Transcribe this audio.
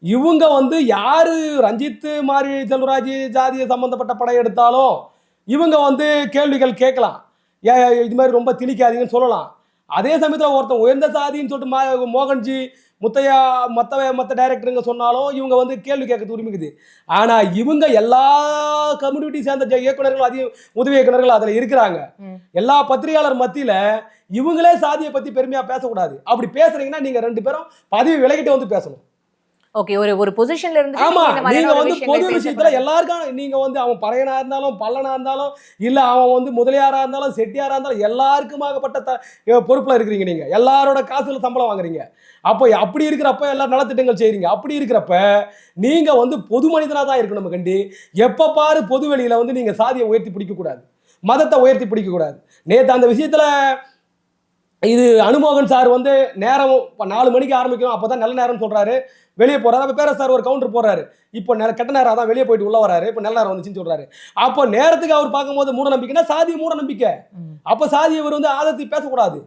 இவங்க வந்து யாரு ரஞ்சித் மாதிரி செல்வராஜ் ஜாதிய சம்பந்தப்பட்ட படம் எடுத்தாலும் இவங்க வந்து கேள்விகள் கேட்கலாம். ஏன் இது மாதிரி ரொம்ப திணிக்காதீங்கன்னு சொல்லலாம். அதே சமயத்தில் ஒருத்தன் உயர்ந்த சாதின்னு சொல்லிட்டு மா- மோகன்ஜி முத்தையா மற்ற மற்ற டைரக்டருங்க சொன்னாலும் இவங்க வந்து கேள்வி கேட்கறது உரிமைக்குது. ஆனால் இவங்க எல்லா கம்யூனிட்டி சேர்ந்த ஜ- இயக்குனர்கள் அதிக உதவி இயக்குனர்கள் அதில் இருக்கிறாங்க. எல்லா பத்திரிகையாளர் மத்தியில இவங்களே சாதியை பத்தி பெருமையா பேசக்கூடாது. அப்படி பேசுறீங்கன்னா நீங்க ரெண்டு பேரும் பதவி விலகிட்டு வந்து பேசணும். ஓகே ஒரு ஒரு பொசிஷன்ல இருந்து ஆமா நீங்க வந்து பொது விஷயத்துல. எல்லாருக்கும் நீங்க வந்து அவன் பறையனா இருந்தாலும் பல்லனா இருந்தாலும் இல்ல அவன் வந்து முதலியாரா இருந்தாலும் செட்டியாரா இருந்தாலும் எல்லாருக்குமாகப்பட்ட பொறுப்புல இருக்கிறீங்க நீங்க. எல்லாரோட காசுல சம்பளம் வாங்குறீங்க. அப்போ அப்படி இருக்கிறப்ப எல்லா நலத்திட்டங்கள் செய்றீங்க. அப்படி இருக்கிறப்ப நீங்க வந்து பொது மனிதனா தான் இருக்கணும் கண்டி எப்ப பாரு பொது வெளியில வந்து நீங்க சாதியை உயர்த்தி பிடிக்க கூடாது மதத்தை உயர்த்தி பிடிக்க கூடாது நேத்து அந்த விஷயத்துல இது அனுமோகன் சார் வந்து நேரம் இப்போ நாலு மணிக்கு ஆரம்பிக்கணும். அப்போ தான் நல்ல நேரம்னு சொல்கிறாரு வெளியே போகிறாரு அப்போ பேர சார் ஒரு கவுண்டர் போடுறாரு. இப்போ நெ கெட்ட நேரம் அதான் வெளியே போயிட்டு உள்ள வராரு. இப்போ நல்ல நேரம் வந்துச்சுன்னு சொல்கிறாரு அப்போ நேரத்துக்கு அவர் பார்க்கும்போது மூட நம்பிக்கைன்னா சாதி மூட நம்பிக்கை. அப்போ சாதி இவர் வந்து ஆதத்தி பேசக்கூடாது.